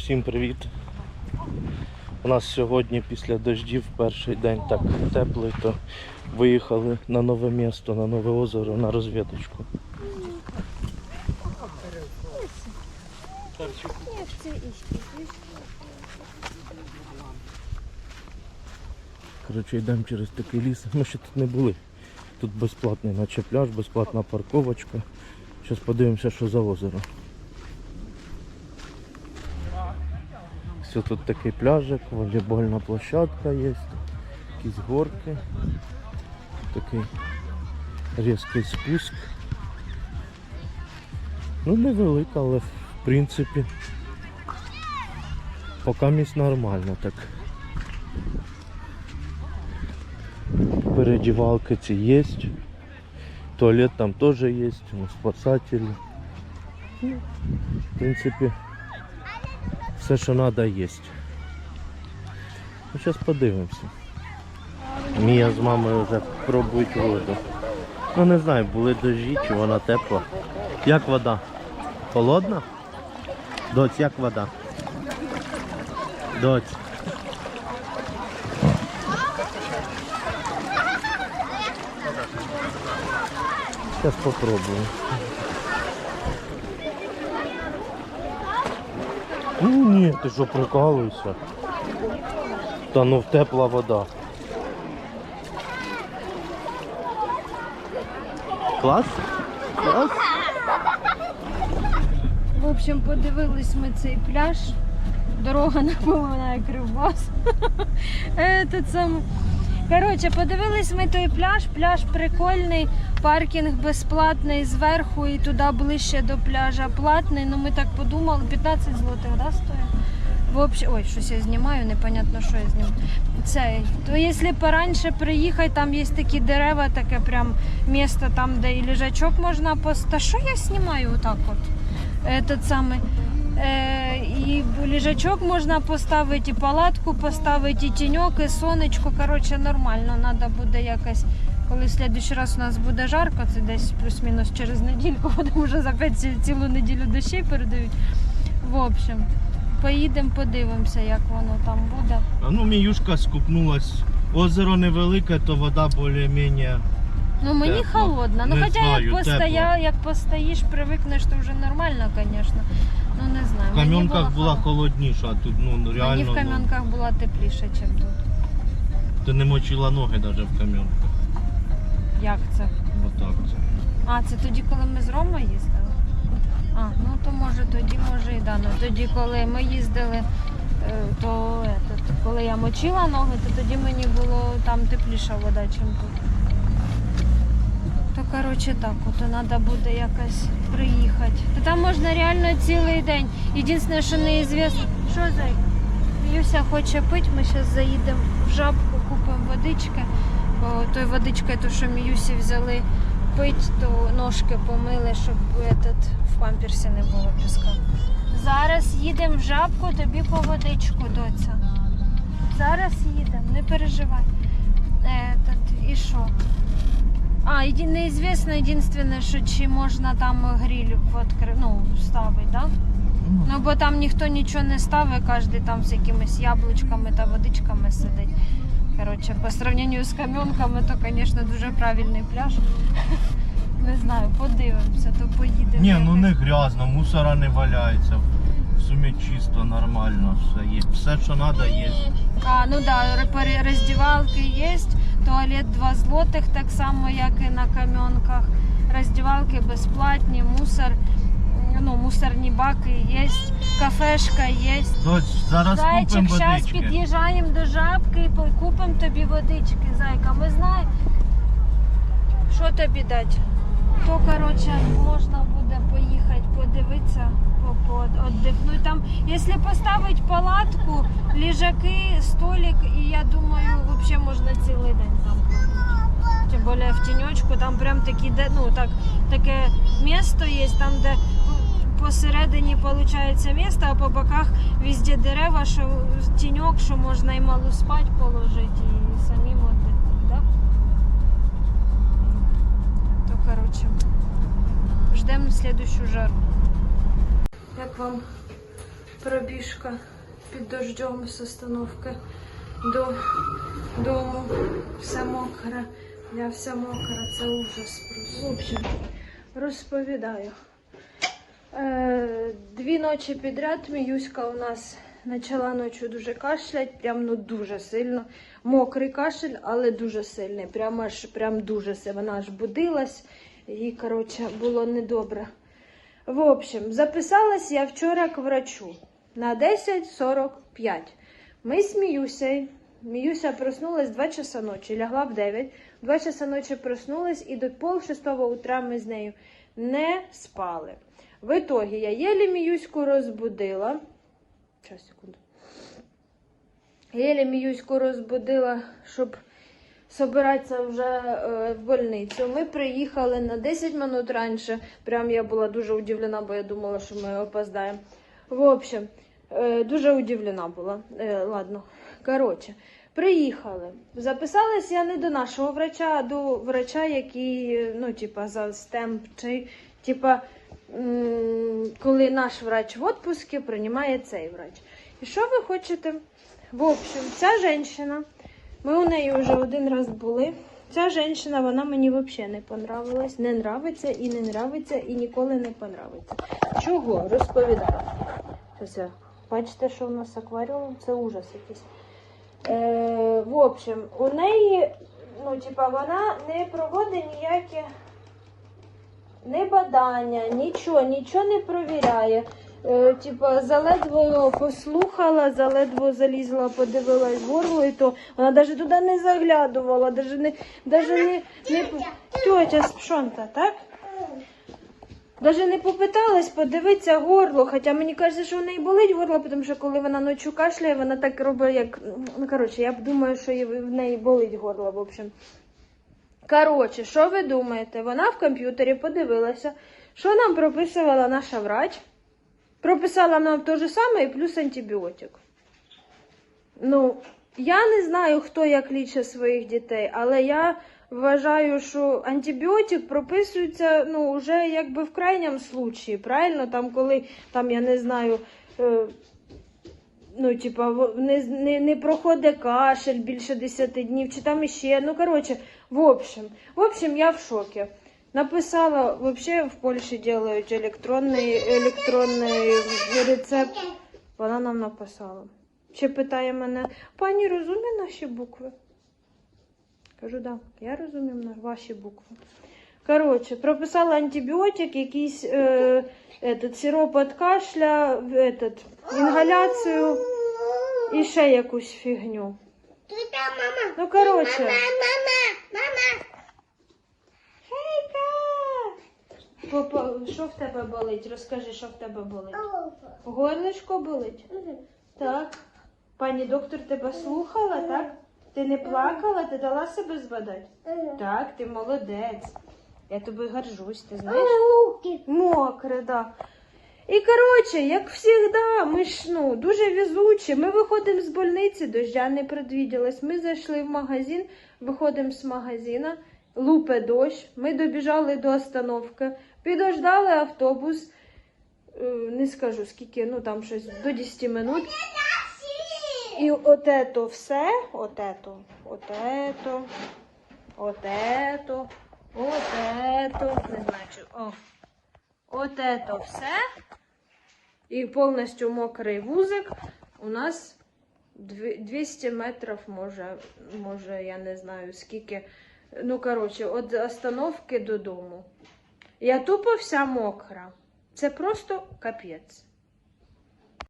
Всім привіт! У нас сьогодні після дождів перший день так теплий, то виїхали на нове місто, на нове озеро, на розвідочку. Коротше, йдемо через такий ліс. Ми ще тут не були. Тут безплатний наче пляж, безплатна парковочка. Зараз подивимося, що за озеро. Все тут такий пляжик, волейбольна площадка є, якісь горки, такий різкий спуск. Ну невелика, але в принципі поки місць нормально так. Передівалки ці є. Туалет там теж є, спасателі. Ну, в принципі, все, що треба, є. Ну, зараз подивимося. Мія з мамою вже пробують воду. Ну не знаю, були дожді, чи вона тепла. Як вода? Холодна? Доць, як вода? Доць. Сейчас попробую. Ну ні, ти що прикалуєшся? Та ну тепла вода. Клас? Клас? В общем, подивились ми цей пляж. Дорога напоминає кривбас. Этот самий. Коротше, подивились ми той пляж. Пляж прикольний, паркінг безплатний зверху і туди ближче до пляжа платний. Ну ми так подумали, 15 злотих, да, стоїть? В общем, ой, щось я знімаю, непонятно, що я знімаю. Це, то якщо пораньше приїхати, там є такі дерева, таке прям місто там, де і лежачок можна поставити. Та що я знімаю отак от? Этот самий. Е, і ліжачок можна поставити, і палатку поставити, і тіньок, і сонечко. Коротше, нормально. Треба буде якось, коли в следующий раз у нас буде жарко, це десь плюс-мінус через недільку, тому що за п'ять цілу неділю дощі передають. В общем, поїдемо, подивимося, як воно там буде. А ну міюшка скупнулась. Озеро невелике, то вода більш-менш. Ну мені Тепло. холодно. Ну Не хоча знаю, як постоя, тепло. як постоїш, привикнеш, то вже нормально, звісно. Ну не знаю. В мені кам'янках було була холодно. холодніша, а тут ну Мені реально. в ну, кам'янках була тепліше, ніж тут. Ти не мочила ноги навіть в кам'янках. Як це? Отак це. А, це тоді, коли ми з Ромою їздили? А, ну то може тоді, може і да. Ну тоді, коли ми їздили, е, то етот, коли я мочила ноги, то тоді мені було там тепліша вода, ніж тут. Коротше так, от треба буде якось приїхати. Там можна реально цілий день. Єдине, що неізвісно. Що зай? Юся хоче пити, ми зараз заїдемо в жабку, купимо водички. Бо той водичкою, то, що ми Юсі взяли пить, то ножки помили, щоб этот, в памперсі не було піска. Зараз їдемо в жабку, тобі по водичку, доця. Зараз їдемо, не переживай. Этот, і що? А, еди- неізвісно, єдине, що чи можна там гриль відкри... ну, ставити, да? Ну, бо там ніхто нічого не ставить, кожен там з якимись яблучками та водичками сидить. Коротше, по сравненню з кам'янками, то, звісно, дуже правильний пляж. Не знаю, подивимося, то поїдемо. Ні, ну не грязно, мусора не валяється. В сумі чисто, нормально все є. Все, що треба, є. А, ну да, ре- роздівалки є, туалет 2 злотих, так само, як і на кам'янках. Роздівалки безплатні, мусор, ну, мусорні баки є, кафешка є. Доць, зараз Зайчик, купимо зараз водички. під'їжджаємо до жабки і купимо тобі водички, зайка. Ми знаємо, що тобі дати. То, коротше, можна буде поїхати подивитися, по- по- Там, якщо поставити палатку, ліжаки, столик, і я думаю, взагалі можна цілий день там пробути. Тим більше в тіньочку, там прям такі, ну, так, таке місто є, там, де посередині виходить місто, а по боках везде дерева, що тіньок, що можна і малу спать положити, і самим віддихнути, да? То коротше, ждемо слідущу жару. Як вам пробіжка під дождем з остановки до дому. Все мокре. Я вся мокра, це ужас просто. В общем, розповідаю. Е, дві ночі підряд Міюська у нас почала ночі дуже кашлять, прям ну дуже сильно. Мокрий кашель, але дуже сильний. Прям аж прям дуже сильно. Вона аж будилась, їй, коротше, було недобре. В общем, записалась я вчора к врачу на 10.45. Ми з Міюсею. Міюся проснулась 2 часа ночі, лягла в 9. 2 часа ночі проснулась і до пол шестого утра ми з нею не спали. В итоге я єлі Міюську розбудила. Щас, секунду. Єлі Міюську розбудила, щоб собиратися вже е, в больницю. Ми приїхали на 10 минут раніше. Прям я була дуже удивлена, бо я думала, що ми опоздаємо. В общем, е, дуже удивлена була. Е, ладно, коротше, приїхали. Записалась я не до нашого врача, а до врача, який, ну, типа, за стемп, чи, типа, коли наш врач в отпуску, приймає цей врач. І що ви хочете? В общем, ця жінка, ми у неї вже один раз були. Ця жінка, вона мені взагалі не понравилась, не нравиться і не нравиться, і ніколи не понравиться. Чого? Розповідаю. Щас Бачите, що у нас акваріум? Це ужас якийсь. Е, в общем, у неї, ну, типа, вона не проводить ніякі не бадання, нічого, нічого не провіряє. Е, типа, заледве послухала, заледве залізла, подивилась горло, і то вона навіть туди не заглядувала, навіть не, даже не, не тьотя Пшонта, так? Даже не попиталась подивитися горло, хоча мені кажеться, що в неї болить горло, тому що коли вона ночі кашляє, вона так робить, як. Ну, коротше, я думаю, що в неї болить горло, в общем. Коротше, що ви думаєте? Вона в комп'ютері подивилася, що нам прописувала наша врач. Прописала нам те ж саме і плюс антибіотик. Ну, я не знаю, хто як лічить своїх дітей, але я вважаю, що антибіотик прописується ну, вже якби в крайньому случаї, правильно? Там, коли там, я не знаю. Е, Ну, типа, не, не, не проходить кашель більше 10 днів, чи там іще. Ну, коротше, в общем, в общем, я в шокі. Написала, вообще в Польщі делають електронний, електронний рецепт. Вона нам написала. Ще питає мене, пані розуміє наші букви? Кажу, да, я розумію на- ваші букви. Коротше, прописала антибіотик, якийсь е, этот, сироп від кашля, этот, інгаляцію і ще якусь фігню. Ну, коротше. Попа, що в тебе болить? Розкажи, що в тебе болить. Горлишко болить? Так. Пані доктор тебе слухала, так? Ти не плакала, ти дала себе збадати? Так, ти молодець. Я тобою горжусь, ти знаєш? Руки. Мокре, да. І коротше, як завжди, ми ж ну, дуже везучі. Ми виходимо з больниці, дождя не предвіділось. Ми зайшли в магазин, виходимо з магазина, лупе дощ. Ми добіжали до остановки, підождали автобус. е, Не скажу скільки, ну там щось до 10 минут. І от ето все, от ето, от ето, от ето, от ето, не знаю, о, от ето все. І повністю мокрий вузик у нас 200 метрів, може, може, я не знаю скільки. Ну, коротше, від остановки додому. Я тупо вся мокра. Це просто капець.